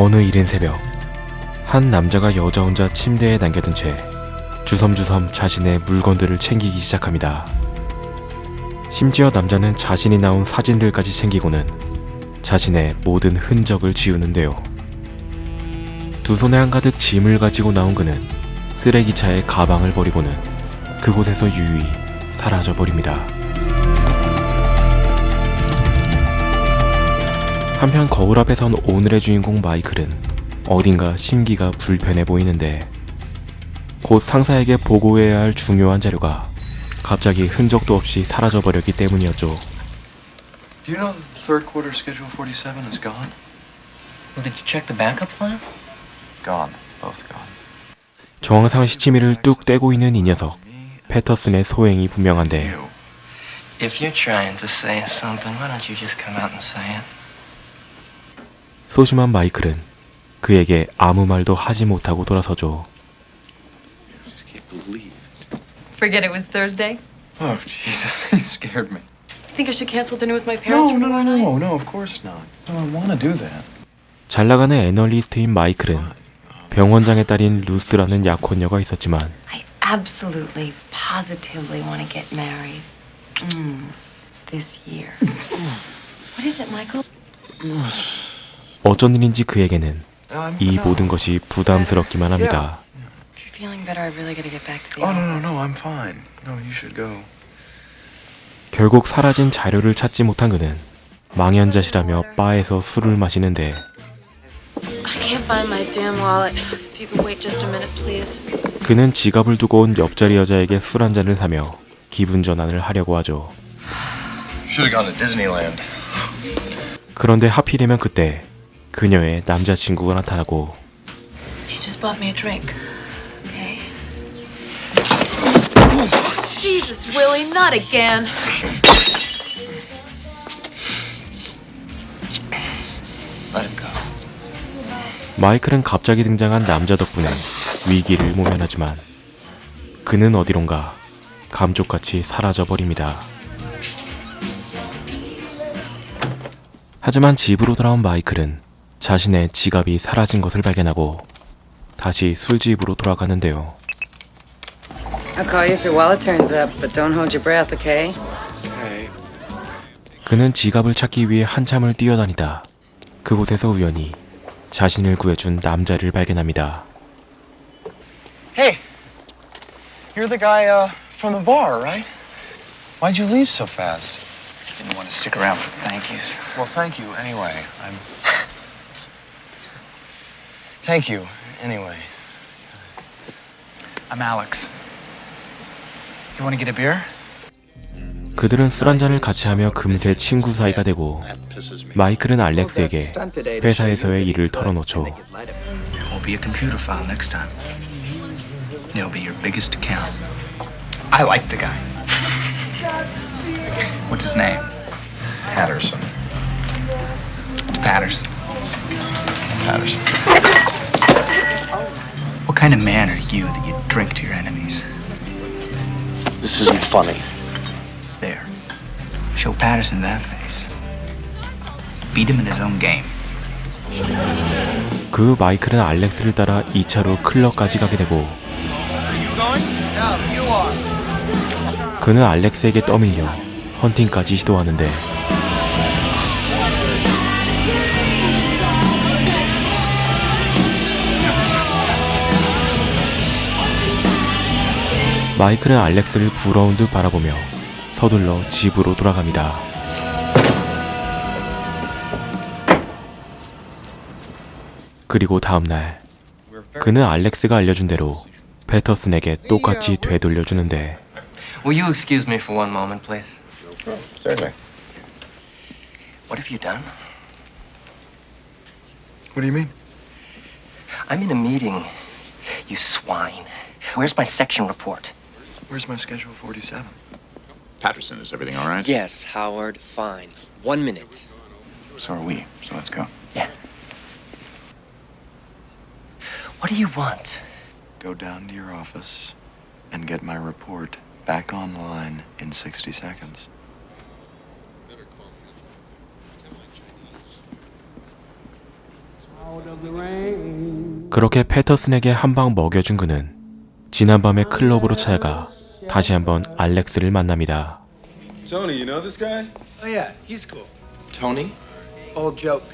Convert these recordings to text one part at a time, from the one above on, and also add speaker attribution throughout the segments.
Speaker 1: 어느 이른 새벽 한 남자가 여자 혼자 침대에 남겨둔 채 주섬주섬 자신의 물건들을 챙기기 시작합니다. 심지어 남자는 자신이 나온 사진들까지 챙기고는 자신의 모든 흔적을 지우는데요. 두 손에 한가득 짐을 가지고 나온 그는 쓰레기차에 가방을 버리고는 그곳에서 유유히 사라져 버립니다. 한편 거울 앞에 선 오늘의 주인공 마이클은 어딘가 심기가 불편해 보이는데 곧 상사에게 보고해야 할 중요한 자료가 갑자기 흔적도 없이 사라져 버렸기 때문이었죠.
Speaker 2: Do you know the third quarter schedule 47 is gone?
Speaker 3: Well, did you check the backup file?
Speaker 2: Gone. Both gone.
Speaker 1: 정황상 시치미를 뚝 떼고 있는 이 녀석 패터슨의 소행이 분명한데.
Speaker 3: If you're trying to say something, why don't you just come out and say it?
Speaker 1: 소심한 마이클은 그에게 아무 말도 하지 못하고 돌아서죠.
Speaker 2: Just can't believe.
Speaker 4: Forget it was Thursday?
Speaker 2: Oh Jesus! He scared me.
Speaker 4: Think I should cancel dinner with my parents for
Speaker 2: no,
Speaker 4: tomorrow
Speaker 2: no,
Speaker 4: night?
Speaker 2: no, no. Of course not. No, I want to do that.
Speaker 1: 잘 나가는 애널리스트인 마이클은 병원장의 딸인 루스라는 약혼녀가 있었지만
Speaker 4: I absolutely, positively want to get married. Mm, this year. what is it, Michael?
Speaker 1: 어쩐 일인지 그에게는 이. 모든 것이 부담스럽기만 합니다.
Speaker 4: If you're feeling better, I really got to get back to the
Speaker 2: Oh no, no,
Speaker 4: office.
Speaker 2: no. I'm fine. No, you should go.
Speaker 1: 결국 사라진 자료를 찾지 못한 그는 망연자실하며 바에서 술을 마시는데
Speaker 4: I can't find my damn wallet. If you could wait just a minute, please.
Speaker 1: 그는 지갑을 두고 온 옆자리 여자에게 술 한 잔을 사며 기분 전환을 하려고 하죠.
Speaker 5: Should have gone to Disneyland.
Speaker 1: 그런데 하필이면 그때 그녀의 남자친구가 나타나고
Speaker 4: He just bought me a drink. Okay. Jesus, Willie, not again.
Speaker 5: Let him go.
Speaker 1: 마이클은 갑자기 등장한 남자 덕분에 위기를 모면하지만 그는 어디론가 감쪽같이 사라져 버립니다. 하지만 집으로 돌아온 마이클은 자신의 지갑이 사라진 것을 발견하고 다시 술집으로 돌아가는데요.
Speaker 6: I'll call you if your wallet turns up, but don't hold your breath, okay?
Speaker 2: Hey.
Speaker 1: 그는 지갑을 찾기 위해 한참을 뛰어다니다 그곳에서 우연히 자신을 구해준 남자를 발견합니다.
Speaker 5: Hey, you're the guy uh, from the bar, right? Why'd you leave so fast?
Speaker 3: Didn't want to stick around for the thank yous.
Speaker 5: Well, thank you anyway. I'm. Thank you anyway.
Speaker 3: I'm Alex. You want to get a beer?
Speaker 1: 그들은 술 한잔을 같이 하며 금세 친구 사이가 되고 마이클은 알렉스에게 회사에서의 일을 털어놓죠.
Speaker 3: Won't be a computer file next time. It'll be your biggest account. I like the guy. What's his name?
Speaker 5: Patterson.
Speaker 3: Patterson.
Speaker 5: Patterson.
Speaker 3: What kind of man are you that you drink to your enemies?
Speaker 5: This isn't funny.
Speaker 3: There. Show Patterson that face. Beat him in his own game.
Speaker 1: 그 마이클은 알렉스를 따라 2차로 클럽까지 가게 되고 그는 알렉스에게 떠밀려 헌팅까지 시도하는데 마이클은 알렉스를 부러운 듯 바라보며 서둘러 집으로 돌아갑니다. 그리고 다음날 그는 알렉스가 알려준 대로 패터슨에게 똑같이 되돌려 주는데
Speaker 3: Will you excuse me for one moment, please?
Speaker 5: Certainly.
Speaker 3: What have you done?
Speaker 2: What do you mean?
Speaker 3: I'm in a meeting, you swine. Where's my section report?
Speaker 2: Where's my schedule 47?
Speaker 7: Patterson, is everything all right?
Speaker 8: Yes, Howard, fine. One minute.
Speaker 2: So are we. So let's go.
Speaker 3: Yeah. What do you want?
Speaker 2: Go down to your office and get my report back online in 60 seconds.
Speaker 1: 그렇게 패터슨에게 한 방 먹여준 그는 지난밤에 클럽으로 찾아가 다시 한번 알렉스를 만납니다.
Speaker 9: Tony, you know this guy?
Speaker 3: Oh, yeah, he's cool.
Speaker 2: Tony?
Speaker 3: Old joke.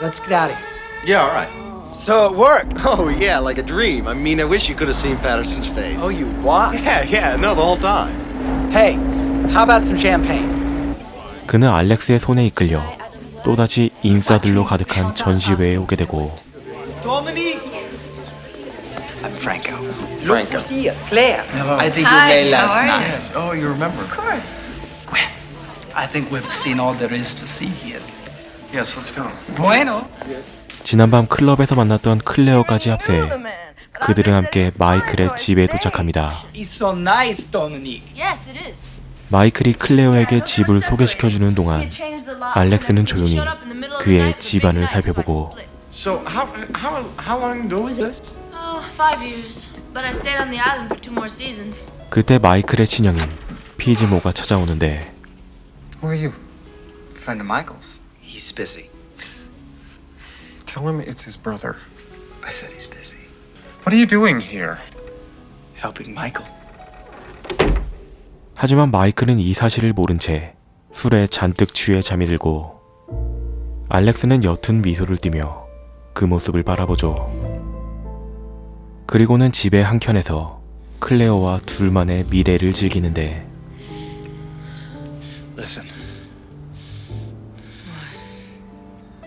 Speaker 3: Let's get out of here.
Speaker 2: Yeah, all right.
Speaker 8: So it worked. Oh, yeah, like a dream. I mean, I wish you could have seen Patterson's face.
Speaker 3: Oh, you what?
Speaker 8: Yeah, yeah, no, the whole time.
Speaker 3: Hey, how about some champagne?
Speaker 1: 그는 알렉스의 손에 이끌려 또다시 인싸들로 가득한 전시회에 오게 되고
Speaker 8: Dominique!
Speaker 3: I'm Franco.
Speaker 2: Franco.
Speaker 8: See Claire.
Speaker 3: I think
Speaker 4: Hi,
Speaker 3: you were last
Speaker 4: how are you?
Speaker 3: night.
Speaker 2: Yes. Oh, you remember?
Speaker 3: Gwen, I think we've seen all there is to see here.
Speaker 2: Yes, let's go.
Speaker 3: Bueno.
Speaker 1: 지난밤 클럽에서 만났던 클레어까지 합세해 그들은 함께 마이클의 집에 도착합니다.
Speaker 3: He's so nice, Dominique.
Speaker 10: Yes, it is.
Speaker 1: 마이클이 클레어에게 집을 소개시켜주는 동안 알렉스는 조용히 그의 집안을 살펴보고
Speaker 2: So, how, how, how long ago was this?
Speaker 10: Oh, five years. But I stayed on the island for two more seasons.
Speaker 1: 그때 마이클의 친형인 피즈모가 찾아오는데
Speaker 5: Who are you?
Speaker 3: Friend of Michael's. He's busy.
Speaker 5: Tell him it's his brother.
Speaker 3: I said he's busy.
Speaker 5: What are you doing here?
Speaker 3: Helping Michael.
Speaker 1: 하지만 마이클은 이 사실을 모른 채 술에 잔뜩 취해 잠이 들고 알렉스는 옅은 미소를 띠며 그 모습을 바라보죠. 그리고는 집의 한켠에서 클레어와 둘만의 미래를 즐기는데
Speaker 3: Listen.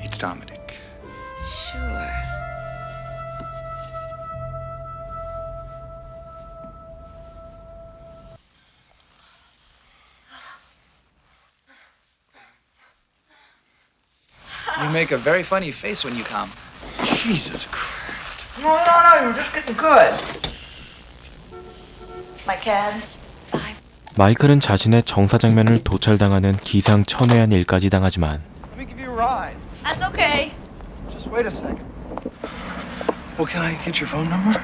Speaker 3: It's Dominic.
Speaker 4: Sure.
Speaker 3: You make a very funny face when you come.
Speaker 2: Jesus Christ.
Speaker 3: No, no, no, you're just getting good.
Speaker 10: My cab.
Speaker 1: 마이클은 자신의 정사장면을 도찰당하는 기상천외한 일까지 당하지만
Speaker 3: Let me give you a ride.
Speaker 10: That's okay.
Speaker 3: Just wait a second.
Speaker 2: Well, can I get your phone number?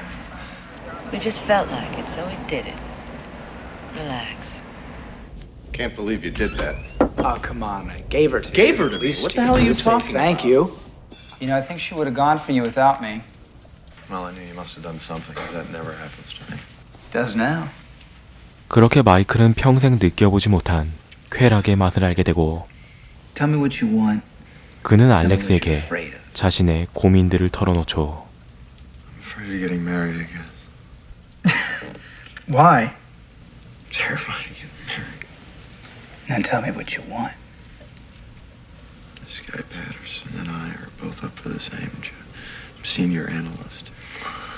Speaker 4: We just felt like it, so we did it. Relax.
Speaker 7: Can't believe you did that.
Speaker 3: Oh, come on. I gave her to
Speaker 7: Gave
Speaker 3: you.
Speaker 7: her to me?
Speaker 3: Please
Speaker 7: What the
Speaker 3: keep
Speaker 7: hell are
Speaker 3: it
Speaker 7: you
Speaker 3: safe.
Speaker 7: talking
Speaker 3: Thank
Speaker 7: about?
Speaker 3: you. You know, I think she would have gone for you without me.
Speaker 2: Well, I knew you must have done something, 'cause that never happens to me.
Speaker 3: Does now.
Speaker 1: 그렇게 마이클은 평생 느껴보지 못한 쾌락의 맛을 알게 되고
Speaker 3: Tell me what you want.
Speaker 1: 그는 알렉스에게. 자신의 고민들을 털어놓죠.
Speaker 2: I'm afraid of getting married again.
Speaker 3: Why?
Speaker 2: terrified of getting married.
Speaker 3: Now tell me what you want.
Speaker 2: This guy Patterson and I are both up for the same job. Senior analyst.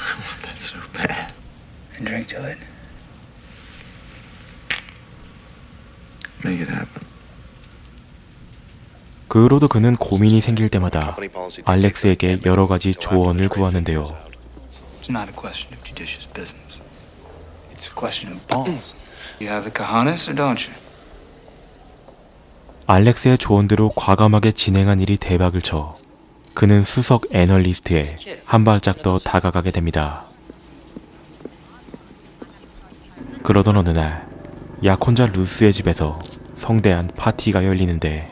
Speaker 2: I want that so bad.
Speaker 3: And drink to it.
Speaker 2: Make it happen.
Speaker 1: 그 후로도 그는 고민이 생길 때마다 알렉스에게 여러 가지 조언을 구하는데요.
Speaker 3: It's not a question of judicious business. It's a question of balls. You have the cojones or don't you?
Speaker 1: 알렉스의 조언대로 과감하게 진행한 일이 대박을 쳐 그는 수석 애널리스트에 한 발짝 더 다가가게 됩니다. 그러던 어느 날 약혼자 루스의 집에서 성대한 파티가 열리는데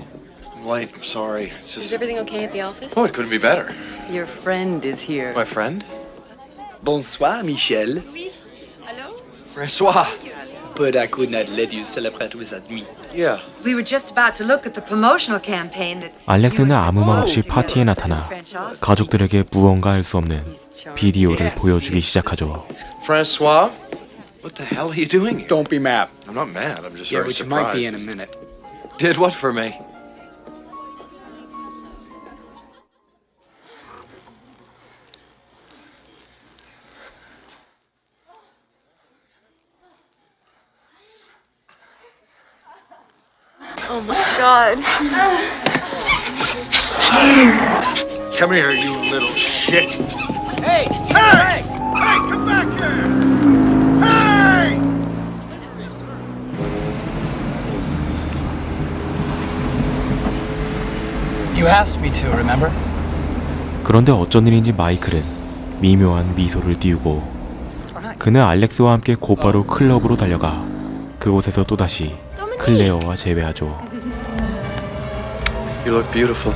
Speaker 2: I'm late. I'm sorry. It's
Speaker 4: Is
Speaker 2: just.
Speaker 4: everything okay at the office?
Speaker 2: Oh, it couldn't be better.
Speaker 6: Your friend is here.
Speaker 2: My friend?
Speaker 3: Bonsoir, Michel.
Speaker 2: Francois.
Speaker 3: But I could not let you celebrate without me.
Speaker 2: Yeah.
Speaker 6: We were just about to look at the promotional campaign that
Speaker 1: 알렉스는 아무 말 없이 파티에 나타나 가족들에게 무언가 할 수 없는 비디오를 보여주기 시작하죠.
Speaker 2: Francois? What the hell are you doing here?
Speaker 3: Don't be mad.
Speaker 2: I'm not mad. I'm just
Speaker 3: Yeah,
Speaker 2: very
Speaker 3: but you
Speaker 2: surprised.
Speaker 3: might be in a minute.
Speaker 2: Did what for me?
Speaker 10: Oh my god.
Speaker 2: Come here, you little shit.
Speaker 3: You asked me to, remember?
Speaker 1: 그런데 어쩐 일인지 마이클은 미묘한 미소를 띄우고 그는 알렉스와 함께 곧바로 클럽으로 달려가 그곳에서 또다시 클레어와 재회하죠.
Speaker 2: You look beautiful.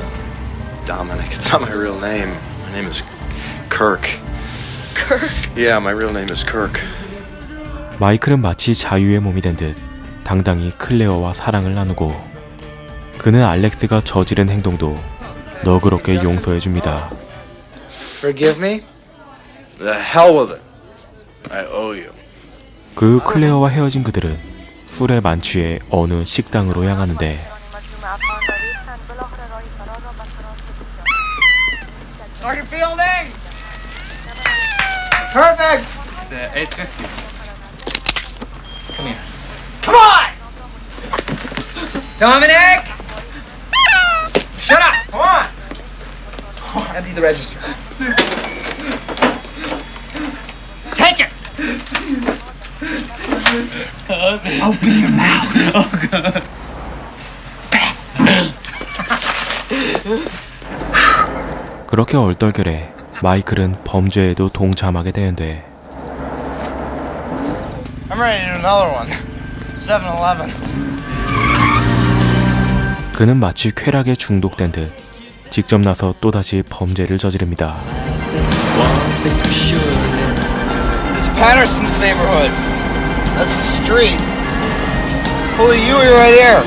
Speaker 2: Dominic. It's not my real name. My name is Kirk. Kirk? Yeah, my real name is Kirk.
Speaker 1: 마이클은 마치 자유의 몸이 된 듯 당당히 클레어와 사랑을 나누고 그는 알렉스가 저지른 행동도 너그럽게 용서해 줍니다.
Speaker 8: Forgive me?
Speaker 2: The hell with it. I owe you.
Speaker 1: 그후 클레어와 헤어진 그들은 술에 만취해 어느 식당으로 향하는데
Speaker 8: Open your mouth.
Speaker 1: 그렇게 얼떨결에 마이클은 범죄에도 동참하게 되는데
Speaker 5: I'm ready to do another one. 7-Elevens.
Speaker 1: 그는 마치 쾌락에 중독된 듯 직접 나서 또다시 범죄를 저지릅니다.
Speaker 5: This is Patterson's neighborhood. That's the street. Holy, you were right here.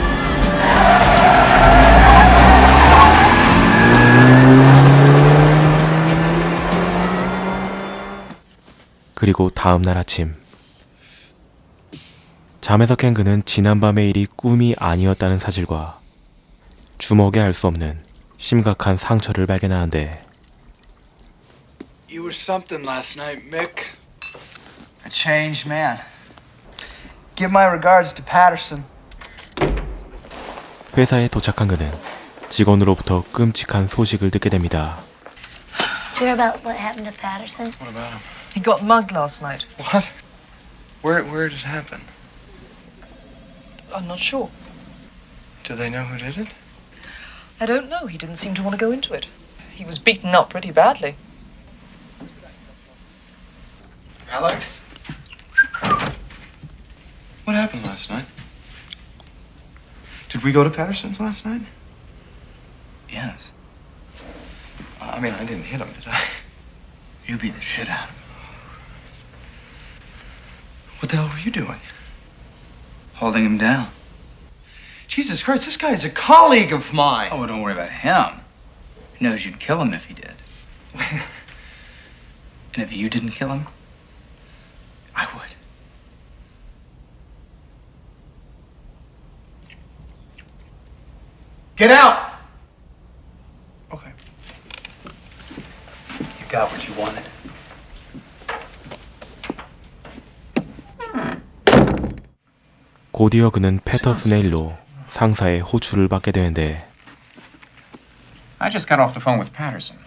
Speaker 1: 그리고 다음 날 아침 잠에서 깬 그는 지난밤의 일이 꿈이 아니었다는 사실과 주먹에 알 수 없는 심각한 상처를 발견하는데
Speaker 2: You were something last night, Mick.
Speaker 8: A changed man. Give my regards to Patterson.
Speaker 1: 회사에 도착한 그는 직원으로부터 끔찍한 소식을 듣게 됩니다.
Speaker 10: Did you hear about what happened to Patterson?
Speaker 2: What about him?
Speaker 6: He got mugged last night.
Speaker 2: What? Where where did it happen?
Speaker 6: I'm not sure.
Speaker 2: Do they know who did it?
Speaker 6: I don't know. He didn't seem to want to go into it. He was beaten up pretty badly.
Speaker 2: Alex? What happened last night? Did we go to Patterson's last night?
Speaker 3: Yes.
Speaker 2: I mean, I didn't hit him, did I?
Speaker 3: You beat the shit out of him.
Speaker 2: What the hell were you doing?
Speaker 3: Holding him down.
Speaker 2: Jesus Christ, this guy is a colleague of mine.
Speaker 3: Oh, don't worry about him. He knows you'd kill him if he did. and if you didn't kill him, I would.
Speaker 8: Get out!
Speaker 3: Okay. You got what you wanted.
Speaker 1: 곧이어 그는 패터슨의 일로 상사의 호출을 받게 되는데
Speaker 11: I just got off the phone with Patterson.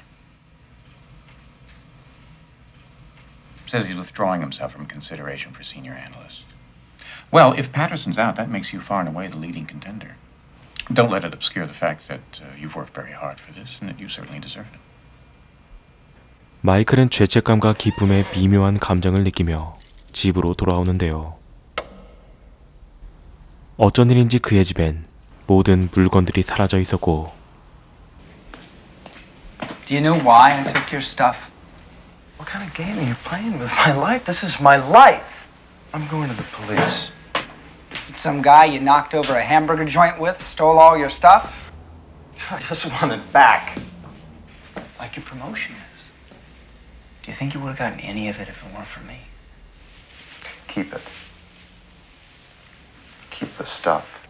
Speaker 11: Says he's withdrawing himself from consideration for senior analyst. Well, if Patterson's out, that makes you far and away the leading contender. Don't let it obscure the fact that uh, you've worked very hard for this and that you certainly deserve it.
Speaker 1: 마이클은 죄책감과 기쁨의 미묘한 감정을 느끼며 집으로 돌아오는데요. 어쩐 일인지 그의 집엔 모든 물건들이 사라져 있었고
Speaker 3: Do you know why I took your stuff?
Speaker 2: What kind of game are you playing with my life? This is my life. I'm going to the police.
Speaker 3: Some guy you knocked over a hamburger joint with stole all your stuff?
Speaker 2: I just want it back.
Speaker 3: Like your promotion is. Do you think you would have gotten any of it if it weren't for me?
Speaker 2: Keep it. Keep the stuff.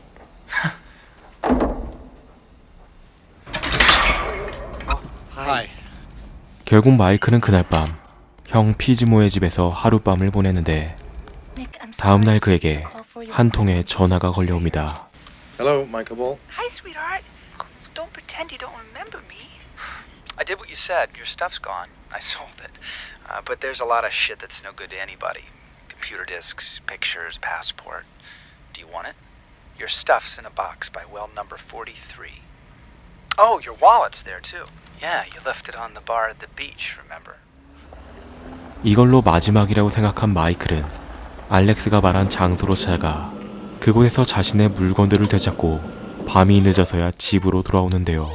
Speaker 5: Hi.
Speaker 1: 결국 마이클은 그날 밤 형 피즈모의 집에서 하룻밤을 보냈는데
Speaker 10: Nick, I'm
Speaker 1: 다음 날
Speaker 10: sorry.
Speaker 1: 그에게
Speaker 10: Call for you.
Speaker 1: 한 통의 전화가 걸려옵니다.
Speaker 2: Hello, Michael Bull.
Speaker 12: Hi, sweetheart. Don't pretend you don't remember me.
Speaker 3: I did what you said. Your stuff's gone. I sold it. Uh, but there's a lot of shit that's no good to anybody computer disks, pictures, passport. Do you want it? Your stuff's in a box by well number 43. Oh, your wallet's there too. Yeah, you left it on the bar at the beach, remember?
Speaker 1: 이걸로 마지막이라고 생각한 마이클은 알렉스가 말한 장소로 찾아가 그곳에서 자신의 물건들을 되찾고 밤이 늦어서야 집으로 돌아오는데요.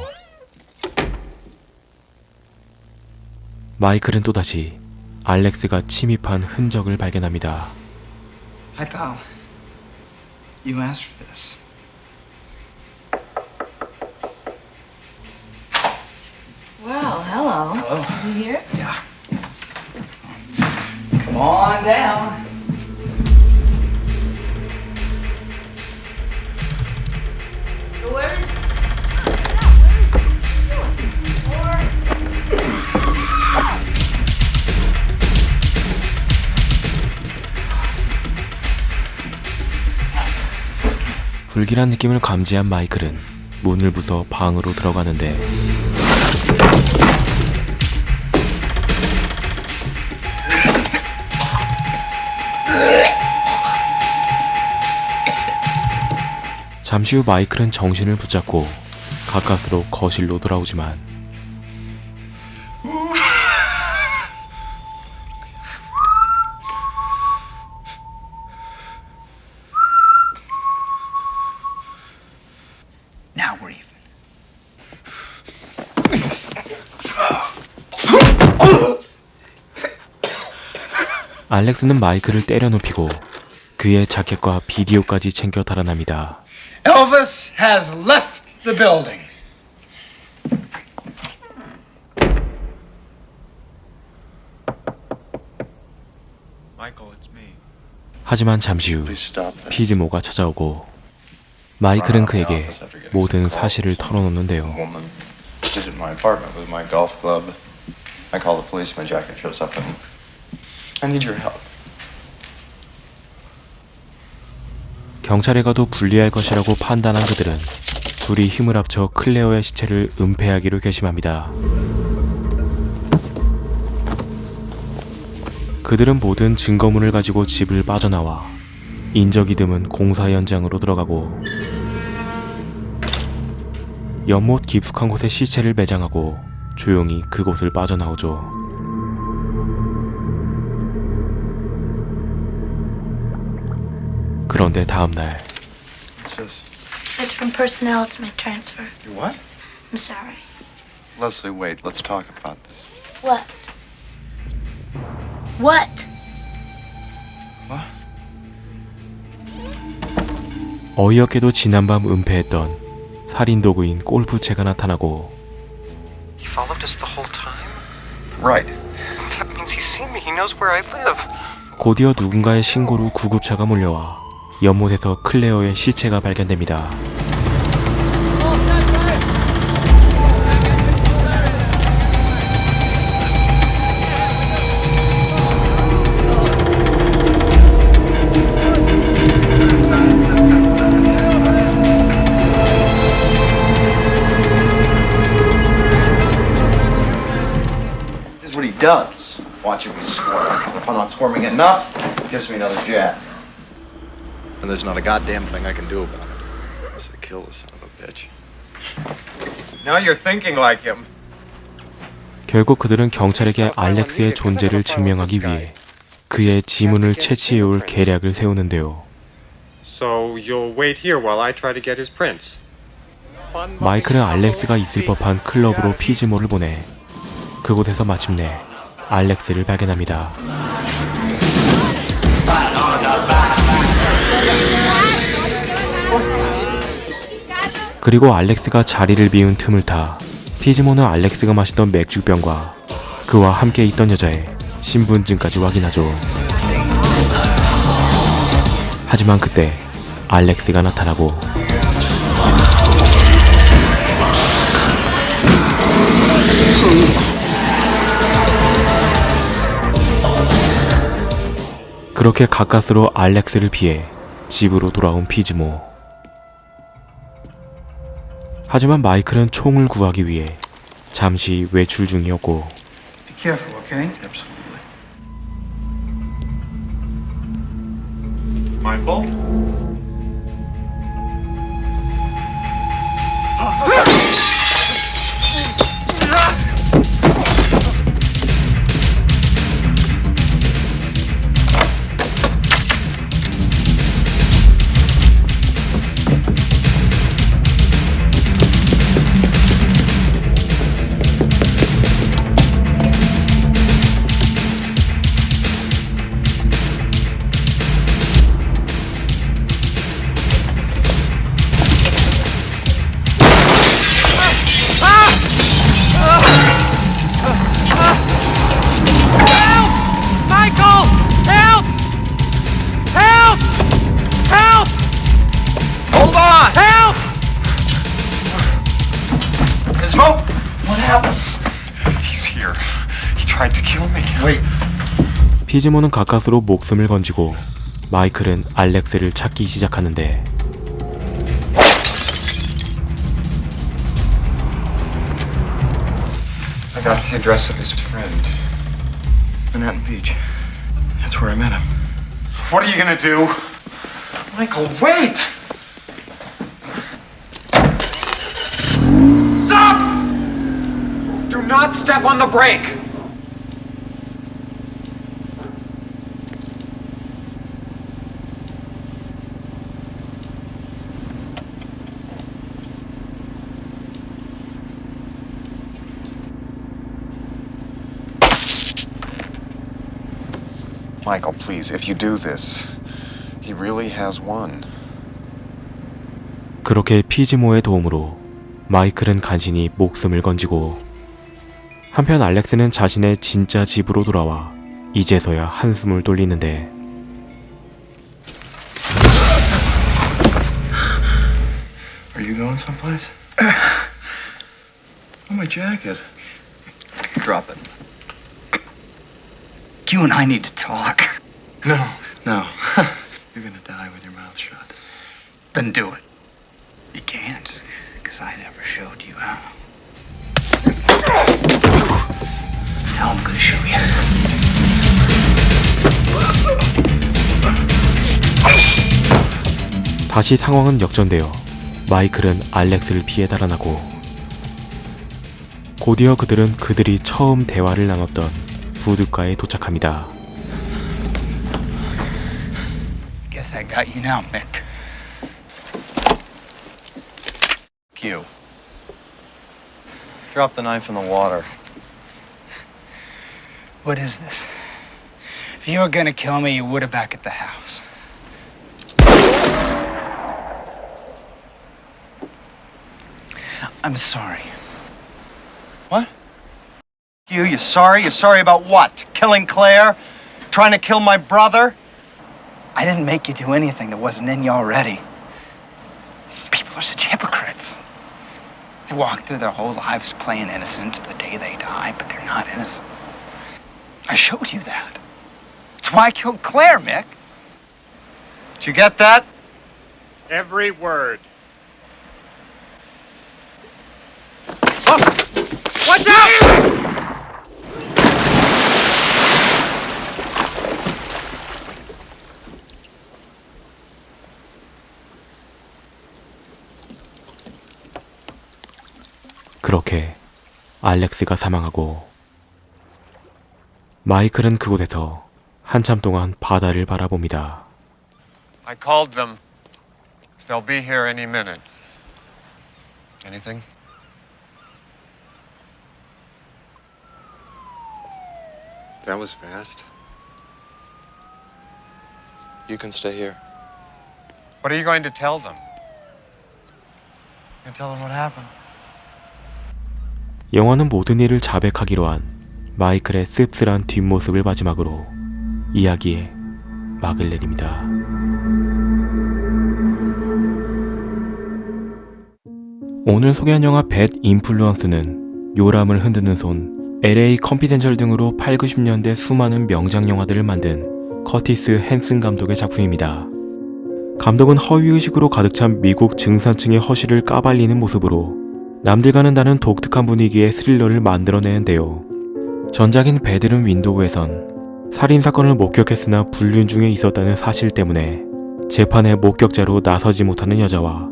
Speaker 1: 마이클은 또다시 알렉스가 침입한 흔적을 발견합니다.
Speaker 8: Hi, pal. You asked for this.
Speaker 4: Well, hello.
Speaker 8: Hello.
Speaker 4: Is he here?
Speaker 8: Yeah. Come on down.
Speaker 1: 불길한 느낌을 감지한 마이클은 문을 부숴 방으로 들어가는데 잠시 후 마이클은 정신을 붙잡고 가까스로 거실로 돌아오지만 알렉스는 마이클을 때려 눕히고 그의 자켓과 비디오까지 챙겨 달아납니다.
Speaker 8: Elvis has left the building.
Speaker 9: Michael, it's me.
Speaker 1: 하지만 잠시 후. 피즈모가 찾아오고 마이클은 그에게 모든 사실을 털어놓는데요.
Speaker 2: Need your help.
Speaker 1: 경찰에 가도 불리할 것이라고 판단한 그들은 둘이 힘을 합쳐 클레어의 시체를 은폐하기로 결심합니다. 그들은 모든 증거물을 가지고 집을 빠져나와 인적이 드문 공사 현장으로 들어가고 연못 깊숙한 곳에 시체를 매장하고 조용히 그곳을 빠져나오죠. 그런데 다음 날
Speaker 2: What's this?
Speaker 10: It's from personnel. It's my transfer.
Speaker 2: You what?
Speaker 10: I'm sorry.
Speaker 2: Leslie, wait. Let's talk about this.
Speaker 10: What? What?
Speaker 2: What?
Speaker 1: 어이없게도 지난밤 은폐했던 살인 도구인 골프채가 나타나고
Speaker 5: He followed us the whole time?
Speaker 2: Right.
Speaker 5: That means he's seen me. He knows where I live.
Speaker 1: 곧이어 누군가의 신고로 구급차가 몰려와 연못에서 클레어의 시체가 발견됩니다.
Speaker 2: And there's not a goddamn thing I can do about it. Unless I kill the son of a bitch.
Speaker 9: Now you're thinking like him.
Speaker 1: 결국 그들은 경찰에게 알렉스의 존재를 증명하기 위해 그의 지문을 채취해올 계략을 세우는데요.
Speaker 9: So you'll wait here while I try to get his prints.
Speaker 1: 마이클은 알렉스가 있을 법한 클럽으로 피즈모를 보내 그곳에서 마침내 알렉스를 발견합니다. 그리고 알렉스가 자리를 비운 틈을 타 피즈모는 알렉스가 마시던 맥주병과 그와 함께 있던 여자의 신분증까지 확인하죠. 하지만 그때 알렉스가 나타나고 그렇게 가까스로 알렉스를 피해 집으로 돌아온 피즈모. 하지만 마이클은 총을 구하기 위해 잠시 외출 중이었고
Speaker 8: Be careful, okay?
Speaker 2: Absolutely.
Speaker 9: Michael?
Speaker 1: 피즈모는 가까스로 목숨을 건지고 마이클은 알렉스를 찾기 시작하는데
Speaker 2: I got the address of his friend. Manhattan Beach. That's where I met him.
Speaker 5: What are you gonna do?
Speaker 2: Michael, wait!
Speaker 5: Stop! Do not step on the brake! Michael, please, if you do this, he really has won.
Speaker 1: 그렇게 피즈모의 도움으로 마이클은 간신히 목숨을 건지고 한편 알렉스는 자신의 진짜 집으로 돌아와 이제서야 한숨을 돌리는데
Speaker 2: Are you going someplace? oh, my jacket. Drop it.
Speaker 8: You and I need to talk.
Speaker 2: No, no. You're gonna die with your mouth shut.
Speaker 8: Then do it. You can't, because I never showed you how. Now I'm gonna show you.
Speaker 1: 다시 상황은 역전되어 마이클은 알렉스를 피해 달아나고 곧이어 그들은 그들이 처음 대화를 나눴던 부둣가에 도착합니다.
Speaker 8: Guess I got you now, Mick.
Speaker 5: You. Drop the knife in the water.
Speaker 8: What is this? If you were gonna kill me, you would have back at the house. I'm sorry.
Speaker 5: What? You, you sorry? You sorry about what? Killing Claire? Trying to kill my brother?
Speaker 8: I didn't make you do anything that wasn't in you already. People are such hypocrites. They walk through their whole lives playing innocent to the day they die, but they're not innocent. I showed you that. That's why I killed Claire, Mick.
Speaker 5: Did you get that?
Speaker 9: Every word.
Speaker 5: Watch out!
Speaker 1: 그렇게 알렉스가 사망하고 마이클은 그곳에서 한참 동안 바다를 바라봅니다.
Speaker 9: I called them. They'll be here any minute. Anything? That was fast.
Speaker 2: You can stay here.
Speaker 9: What are you going to tell them?
Speaker 5: You tell them what happened.
Speaker 1: 영화는 모든 일을 자백하기로 한 마이클의 씁쓸한 뒷모습을 마지막으로 이야기에 막을 내립니다. 오늘 소개한 영화 뱃 인플루언스는 요람을 흔드는 손, LA 컴피덴셜 등으로 8, 90년대 수많은 명작 영화들을 만든 커티스 헨슨 감독의 작품입니다. 감독은 허위의식으로 가득 찬 미국 증산층의 허시를 까발리는 모습으로 남들과는 다른 독특한 분위기의 스릴러를 만들어내는데요. 전작인 배드른 윈도우에선 살인사건을 목격했으나 불륜 중에 있었다는 사실 때문에 재판에 목격자로 나서지 못하는 여자와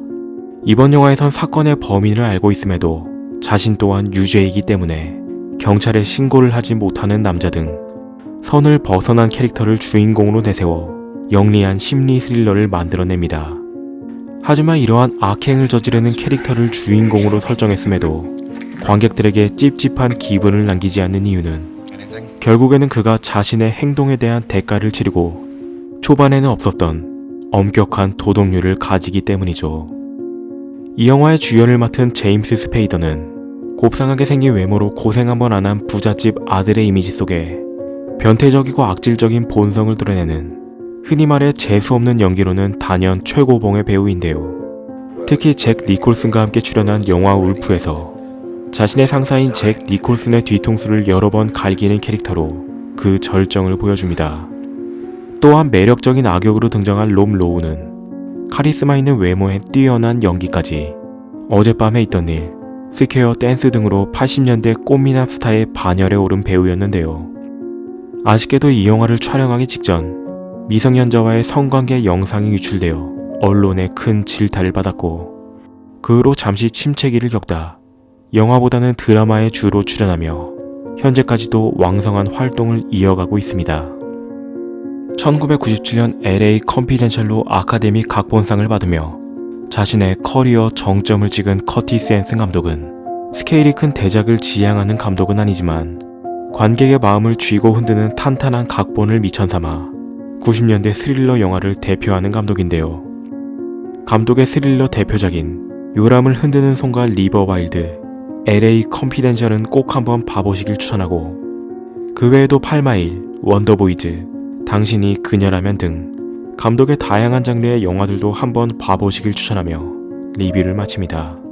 Speaker 1: 이번 영화에선 사건의 범인을 알고 있음에도 자신 또한 유죄이기 때문에 경찰에 신고를 하지 못하는 남자 등 선을 벗어난 캐릭터를 주인공으로 내세워 영리한 심리 스릴러를 만들어냅니다. 하지만 이러한 악행을 저지르는 캐릭터를 주인공으로 설정했음에도 관객들에게 찝찝한 기분을 남기지 않는 이유는? 결국에는 그가 자신의 행동에 대한 대가를 치르고 초반에는 없었던 엄격한 도덕률을 가지기 때문이죠. 이 영화의 주연을 맡은 제임스 스페이더는 곱상하게 생긴 외모로 고생 한번 안 한 부잣집 아들의 이미지 속에 변태적이고 악질적인 본성을 드러내는 흔히 말해 재수없는 연기로는 단연 최고봉의 배우인데요. 특히 잭 니콜슨과 함께 출연한 영화 울프에서 자신의 상사인 잭 니콜슨의 뒤통수를 여러 번 갈기는 캐릭터로 그 절정을 보여줍니다. 또한 매력적인 악역으로 등장한 롬 로우는 카리스마 있는 외모에 뛰어난 연기까지 어젯밤에 있던 일, 스퀘어 댄스 등으로 80년대 꽃미남 스타의 반열에 오른 배우였는데요. 아쉽게도 이 영화를 촬영하기 직전 미성년자와의 성관계 영상이 유출되어 언론에 큰 질타를 받았고 그 후로 잠시 침체기를 겪다 영화보다는 드라마에 주로 출연하며 현재까지도 왕성한 활동을 이어가고 있습니다. 1997년 LA 컴피덴셜로 아카데미 각본상을 받으며 자신의 커리어 정점을 찍은 커티스 앤슨 감독은 스케일이 큰 대작을 지향하는 감독은 아니지만 관객의 마음을 쥐고 흔드는 탄탄한 각본을 미천 삼아 90년대 스릴러 영화를 대표하는 감독인데요. 감독의 스릴러 대표작인 요람을 흔드는 손과 리버 와일드, LA 컴피덴셜은 꼭 한번 봐보시길 추천하고 그 외에도 팔마일, 원더보이즈, 당신이 그녀라면 등 감독의 다양한 장르의 영화들도 한번 봐보시길 추천하며 리뷰를 마칩니다.